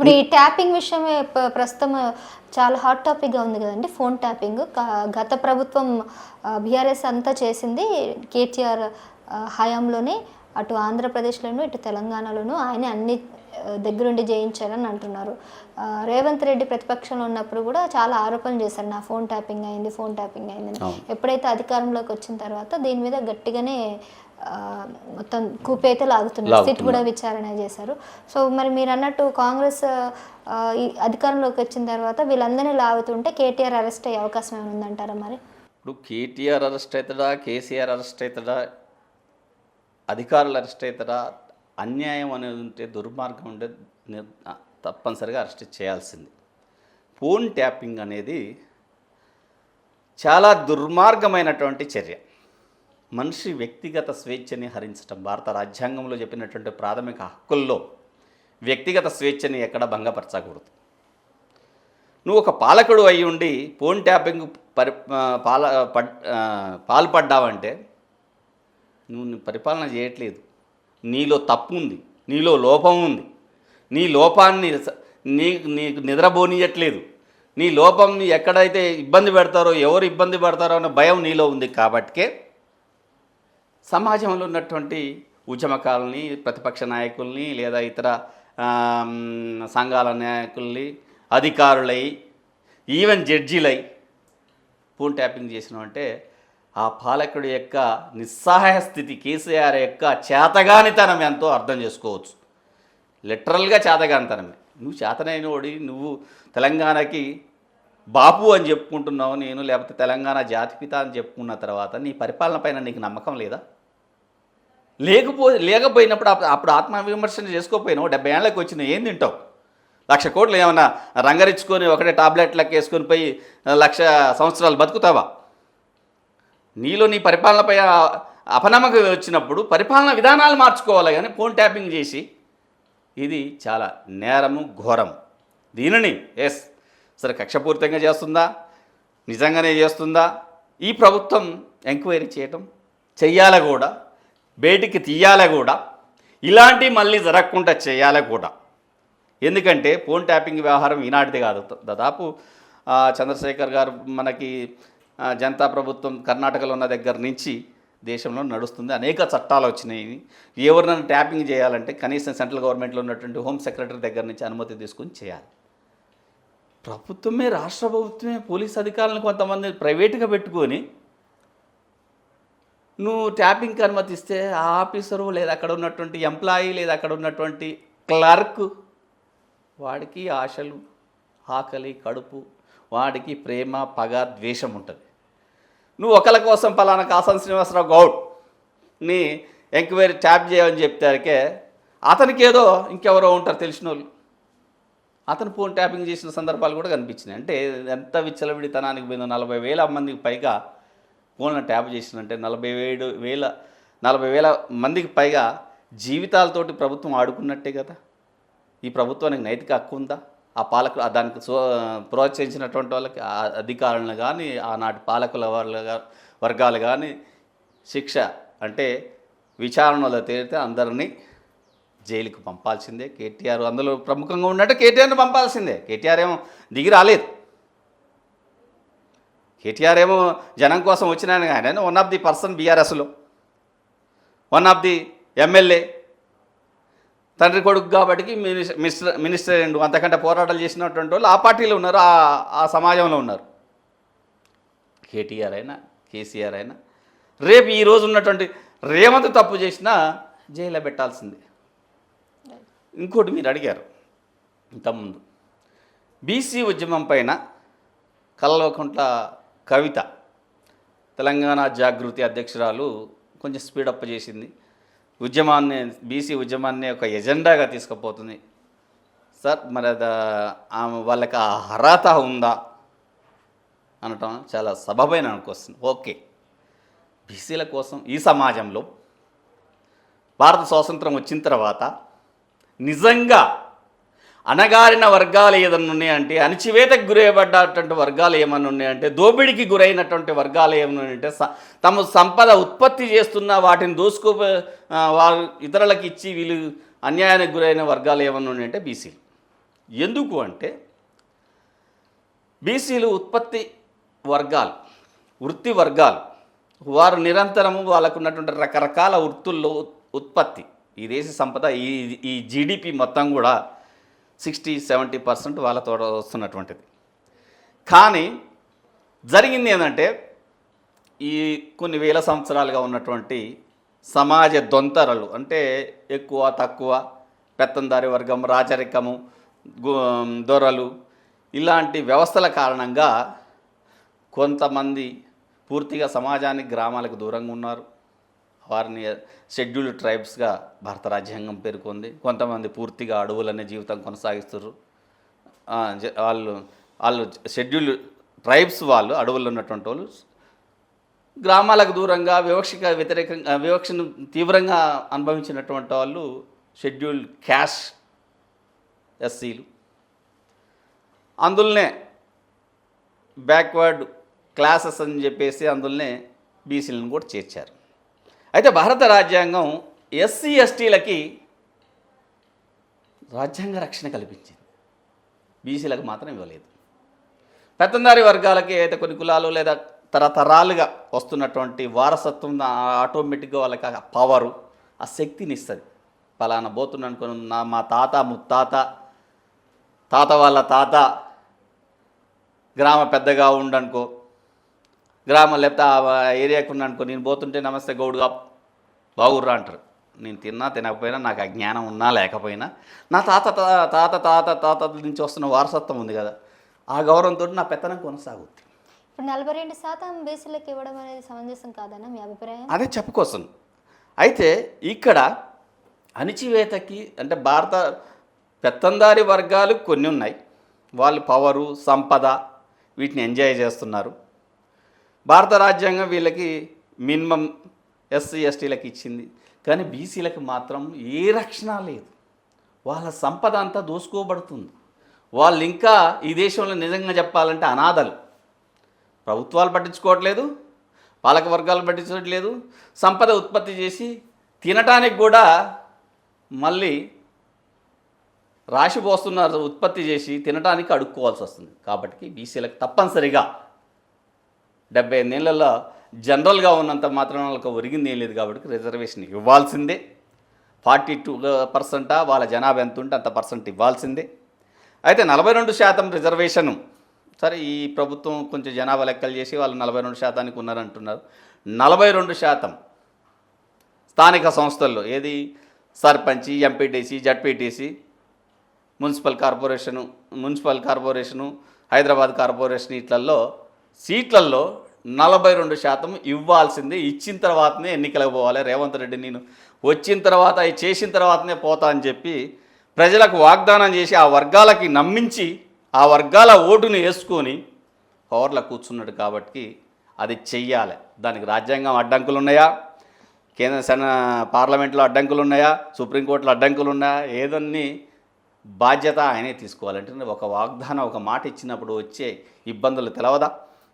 ఇప్పుడు ఈ ట్యాపింగ్ విషయమే ప్రస్తుతం చాలా హాట్ టాపిక్గా ఉంది కదండి ఫోన్ ట్యాపింగ్. గత ప్రభుత్వం బీఆర్ఎస్ అంతా చేసింది కేటీఆర్ హయాంలోనే అటు ఆంధ్రప్రదేశ్లోను ఇటు తెలంగాణలోను ఆయన అన్ని దగ్గరుండి జయించారని అంటున్నారు. రేవంత్ రెడ్డి ప్రతిపక్షంలో ఉన్నప్పుడు కూడా చాలా ఆరోపణలు చేశారు. నా ఫోన్ ట్యాపింగ్ అయింది ఫోన్ ట్యాపింగ్ అయిందని. ఎప్పుడైతే అధికారంలోకి వచ్చిన తర్వాత దీని మీద గట్టిగానే మొత్తం కూపైతే లాగుతున్నారు సిట్. కూడా విచారణ చేశారు. సో మరి మీరు అన్నట్టు కాంగ్రెస్ అధికారంలోకి వచ్చిన తర్వాత వీళ్ళందరినీ లాగుతుంటే కేటీఆర్ అరెస్ట్ అయ్యే అవకాశం ఏమైనా ఉందంటారా మరి? ఇప్పుడు కేటీఆర్ అరెస్ట్ అవుతాడా కేసీఆర్ అరెస్ట్ అవుతాడా అధికారులు అరెస్ట్ అవుతారా అన్యాయం అనేది ఉంటే దుర్మార్గం ఉంటే తప్పనిసరిగా అరెస్ట్ చేయాల్సింది. ఫోన్ ట్యాపింగ్ అనేది చాలా దుర్మార్గమైనటువంటి చర్య. మనిషి వ్యక్తిగత స్వేచ్ఛని హరించటం భారత రాజ్యాంగంలో చెప్పినటువంటి ప్రాథమిక హక్కుల్లో వ్యక్తిగత స్వేచ్ఛని ఎక్కడ భంగపరచకూడదు. నువ్వు ఒక పాలకుడు అయి ఉండి ఫోన్ ట్యాపింగ్ పరి పాల పడ్ పాల్పడ్డావంటే నువ్వు పరిపాలన చేయట్లేదు. నీలో తప్పు ఉంది నీలో లోపం ఉంది. నీ లోపాన్ని నీ నీకు నిద్రపోనీయట్లేదు. నీ లోపం ఎక్కడైతే ఇబ్బంది పెడతారో ఎవరు ఇబ్బంది పడతారో అన్న భయం నీలో ఉంది కాబట్టికే సమాజంలో ఉన్నటువంటి ఉద్యమకాలని ప్రతిపక్ష నాయకుల్ని లేదా ఇతర సంఘాల నాయకుల్ని అధికారులై ఈవెన్ జడ్జీలై ఫోన్ ట్యాపింగ్ చేసినామంటే ఆ పాలకుడి యొక్క నిస్సహాయ స్థితి కేసీఆర్ యొక్క చేతగానితనం ఎంతో అర్థం చేసుకోవచ్చు. లిటరల్గా చేతగానితనమే. నువ్వు చేతనైన ఓడి నువ్వు తెలంగాణకి బాపు అని చెప్పుకుంటున్నావు నేను లేకపోతే తెలంగాణ జాతిపిత అని చెప్పుకున్న తర్వాత నీ పరిపాలన పైన నీకు నమ్మకం లేదా? లేకపో లేకపోయినప్పుడు అప్పుడు అప్పుడు ఆత్మవిమర్శన చేసుకోకపోయినావు? డెబ్బై ఏళ్ళకి వచ్చిన ఏం తింటావు? లక్ష కోట్లు ఏమన్నా రంగరించుకొని ఒకటే టాబ్లెట్లకు వేసుకొని పోయి లక్ష సంవత్సరాలు బతుకుతావా? నీలో నీ పరిపాలనపై అపనమ్మకం వచ్చినప్పుడు పరిపాలన విధానాలు మార్చుకోవాలి కానీ ఫోన్ ట్యాపింగ్ చేసి. ఇది చాలా నేరము ఘోరం దీనిని ఎస్ సరే కక్షపూరితంగా చేస్తుందా? నిజంగానే చేస్తుందా? ఈ ప్రభుత్వం ఎంక్వైరీ చేయటం చెయ్యాల కూడా బయటికి తీయాల కూడా ఇలాంటి మళ్ళీ జరగకుండా చేయాలి కూడా. ఎందుకంటే ఫోన్ ట్యాపింగ్ వ్యవహారం ఈనాటిది కాదు. దాదాపు చంద్రశేఖర్ గారు మనకి జనతా ప్రభుత్వం కర్ణాటకలో ఉన్న దగ్గర నుంచి దేశంలో నడుస్తుంది. అనేక చట్టాలు వచ్చినాయి. ఎవరినైనా ట్యాపింగ్ చేయాలంటే కనీసం సెంట్రల్ గవర్నమెంట్లో ఉన్నటువంటి హోమ్ సెక్రటరీ దగ్గర నుంచి అనుమతి తీసుకొని చేయాలి. ప్రభుత్వమే రాష్ట్ర ప్రభుత్వమే పోలీస్ అధికారులను కొంతమంది ప్రైవేట్గా పెట్టుకొని నువ్వు ట్యాపింగ్కి అనుమతిస్తే ఆ ఆఫీసరు లేదా అక్కడ ఉన్నటువంటి ఎంప్లాయీ లేదా అక్కడ ఉన్నటువంటి క్లర్క్ వాడికి ఆశలు ఆకలి కడుపు వాడికి ప్రేమ పగ ద్వేషం ఉంటుంది. నువ్వు ఒకళ్ళ కోసం పలానా కాసన్ శ్రీనివాసరావు గౌడ్ ఎంక్వైరీ ట్యాప్ చేయమని చెప్తారికే అతనికి ఏదో ఇంకెవరో ఉంటారు తెలిసిన వాళ్ళు అతను ఫోన్ ట్యాపింగ్ చేసిన సందర్భాలు కూడా కనిపించినాయి. అంటే ఎంత విచ్చలవిడితనానికి పోయిందో నలభై వేల మందికి పైగా ఫోన్లను ట్యాప్ చేసినంటే నలభై ఏడు వేల నలభై వేల మందికి పైగా జీవితాలతోటి ప్రభుత్వం ఆడుకున్నట్టే కదా? ఈ ప్రభుత్వానికి నైతిక హక్కు ఉందా? ఆ పాలకులు దానికి సో ప్రోత్సహించినటువంటి వాళ్ళకి ఆ అధికారులను కానీ ఆనాటి పాలకుల వాళ్ళ వర్గాలు కానీ శిక్ష అంటే విచారణలో తేలితే అందరినీ జైలుకు పంపాల్సిందే. కేటీఆర్ అందులో ప్రముఖంగా ఉన్నట్టు కేటీఆర్ని పంపాల్సిందే. కేటీఆర్ ఏమో దిగి రాలేదు. కేటీఆర్ ఏమో జనం కోసం వచ్చినాను ఆయన వన్ ఆఫ్ ది పర్సన్ బీఆర్ఎస్లో వన్ ఆఫ్ ది ఎమ్మెల్యే తండ్రి కొడుకు కాబట్టి మినిస్టర్ మినిస్టర్ రెండు అంతకంటే పోరాటాలు చేసినటువంటి వాళ్ళు ఆ పార్టీలో ఉన్నారు ఆ ఆ సమాజంలో ఉన్నారు. కేటీఆర్ అయినా కేసీఆర్ అయినా రేపు ఈ రోజు ఉన్నటువంటి రేవంత్ తప్పు చేసినా జైల్లో పెట్టాల్సిందే. ఇంకోటి మీరు అడిగారు ఇంతకుముందు. బీసీ ఉద్యమం పైన కల్వకుంట్ల కవిత తెలంగాణ జాగృతి అధ్యక్షురాలు కొంచెం స్పీడప్ చేసింది. ఉద్యమాన్ని బీసీ ఉద్యమాన్ని ఒక ఎజెండాగా తీసుకుపోతుంది. సార్ మరి అది ఆమె వాళ్ళకి ఆ అర్హత ఉందా? అనటం చాలా సబబైన అనుకొస్తుంది ఓకే. బీసీల కోసం ఈ సమాజంలో భారత స్వాతంత్రం వచ్చిన తర్వాత నిజంగా అణగారిన వర్గాలు ఏదన్నా ఉన్నాయంటే అణచివేతకు గురయబడ్డటువంటి వర్గాలు ఏమన్నా ఉన్నాయంటే దోపిడికి గురైనటువంటి వర్గాలు ఏమన్నా ఉన్నాయంటే తమ సంపద ఉత్పత్తి చేస్తున్న వాటిని దోసుకో వారు ఇతరులకు ఇచ్చి వీళ్ళు అన్యాయానికి గురైన వర్గాలు ఏమన్నా ఉన్నాయంటే బీసీ ఎందుకు అంటే బీసీలు ఉత్పత్తి వర్గాలు వృత్తి వర్గాలు వారు నిరంతరము వాళ్ళకున్నటువంటి రకరకాల వృత్తుల్లో ఉత్- ఉత్పత్తి ఈ దేశ సంపద ఈ ఈ జీడిపి మొత్తం కూడా సిక్స్టీ సెవెంటీ పర్సెంట్ వాళ్ళతో వస్తున్నటువంటిది. కానీ జరిగింది ఏంటంటే ఈ కొన్ని వేల సంవత్సరాలుగా ఉన్నటువంటి సమాజ దొంతరలు అంటే ఎక్కువ తక్కువ పెత్తందారి వర్గం రాచరికము దొరలు ఇలాంటి వ్యవస్థల కారణంగా కొంతమంది పూర్తిగా సమాజానికి గ్రామాలకు దూరంగా ఉన్నారు. వారిని షెడ్యూల్డ్ ట్రైబ్స్గా భారత రాజ్యాంగం పేర్కొంది. కొంతమంది పూర్తిగా అడవులనే జీవితం కొనసాగిస్తారు వాళ్ళు వాళ్ళు షెడ్యూల్డ్ ట్రైబ్స్ వాళ్ళు అడవుల్లో ఉన్నటువంటి వాళ్ళు గ్రామాలకు దూరంగా వివక్షక వ్యతిరేకంగా వివక్షను తీవ్రంగా అనుభవించినటువంటి వాళ్ళు షెడ్యూల్డ్ క్యాష్ ఎస్సీలు. అందులోనే బ్యాక్వర్డ్ క్లాసెస్ అని చెప్పేసి అందులోనే బీసీలను కూడా చేర్చారు. అయితే భారత రాజ్యాంగం ఎస్సీ ఎస్టీలకి రాజ్యాంగ రక్షణ కల్పించింది. బీసీలకు మాత్రం ఇవ్వలేదు. పెత్తందారి వర్గాలకి అయితే కొన్ని కులాలు లేదా తరతరాలుగా వస్తున్నటువంటి వారసత్వం ఆటోమేటిక్గా వాళ్ళకి ఆ పవరు ఆ శక్తిని ఇస్తుంది. పలానా పోతున్నా అనుకుని నా మా తాత ముత్తాత తాత వాళ్ళ తాత గ్రామ పెద్దగా ఉండనుకో గ్రామం లేకపోతే ఆ ఏరియాకు ఉన్నానుకో నేను పోతుంటే నమస్తే గౌడుగా బాగుర్రా అంటారు. నేను తిన్నా తినకపోయినా నాకు ఆ జ్ఞానం ఉన్నా లేకపోయినా నా తాత తాత తాత తాత నుంచి వస్తున్న వారసత్వం ఉంది కదా ఆ గౌరవంతో నా పెత్తనం కొనసాగుద్ది. ఇప్పుడు నలభై రెండు శాతం బీసీలకు ఇవ్వడం అనేది సమంజసం కాదన్న మీ అభిప్రాయం? అదే చెప్పుకోసం. అయితే ఇక్కడ అణిచివేతకి అంటే భారత పెత్తందారి వర్గాలు కొన్ని ఉన్నాయి. వాళ్ళు పవరు సంపద వీటిని ఎంజాయ్ చేస్తున్నారు. భారత రాజ్యాంగం వీళ్ళకి మినిమం ఎస్సీ ఎస్టీలకు ఇచ్చింది. కానీ బీసీలకు మాత్రం ఏ రక్షణ లేదు. వాళ్ళ సంపద అంతా దోసుకోబడుతుంది. వాళ్ళు ఇంకా ఈ దేశంలో నిజంగా చెప్పాలంటే అనాథలు. ప్రభుత్వాలు పట్టించుకోవట్లేదు పాలక వర్గాలు పట్టించుకోవట్లేదు. సంపద ఉత్పత్తి చేసి తినటానికి కూడా మళ్ళీ రాశిపోస్తున్నారు ఉత్పత్తి చేసి తినడానికి అడుక్కోవాల్సి వస్తుంది. కాబట్టి బీసీలకు తప్పనిసరిగా డెబ్బై ఎనిమిదేళ్ళలో జనరల్గా ఉన్నంత మాత్రం వాళ్ళకి ఒరిగింది ఏం లేదు కాబట్టి రిజర్వేషన్ ఇవ్వాల్సిందే. ఫార్టీ టూ పర్సెంటా వాళ్ళ జనాభా ఎంత ఉంటే అంత పర్సెంట్ ఇవ్వాల్సిందే. అయితే నలభై రెండు శాతం రిజర్వేషను సరే ఈ ప్రభుత్వం కొంచెం జనాభా లెక్కలు చేసి వాళ్ళు నలభై రెండు శాతానికి ఉన్నారంటున్నారు. నలభై రెండు శాతం స్థానిక సంస్థల్లో ఏది? సర్పంచి MPTC ZPTC municipal corporation municipal corporation Hyderabad corporation ఇట్లల్లో సీట్లలో నలభై రెండు శాతం ఇవ్వాల్సింది ఇచ్చిన తర్వాతనే ఎన్నికలకు పోవాలి. రేవంత్ రెడ్డి నేను వచ్చిన తర్వాత అవి చేసిన తర్వాతనే పోతా అని చెప్పి ప్రజలకు వాగ్దానం చేసి ఆ వర్గాలకి నమ్మించి ఆ వర్గాల ఓటుని వేసుకొని పవర్లో కూర్చున్నాడు కాబట్టి అది చెయ్యాలి. దానికి రాజ్యాంగం అడ్డంకులు ఉన్నాయా కేంద్ర సెన పార్లమెంట్లో అడ్డంకులు ఉన్నాయా సుప్రీంకోర్టులో అడ్డంకులు ఉన్నాయా ఏదన్నీ బాధ్యత ఆయనే తీసుకోవాలంటే ఒక వాగ్దానం ఒక మాట ఇచ్చినప్పుడు వచ్చే ఇబ్బందులు తెలవదా?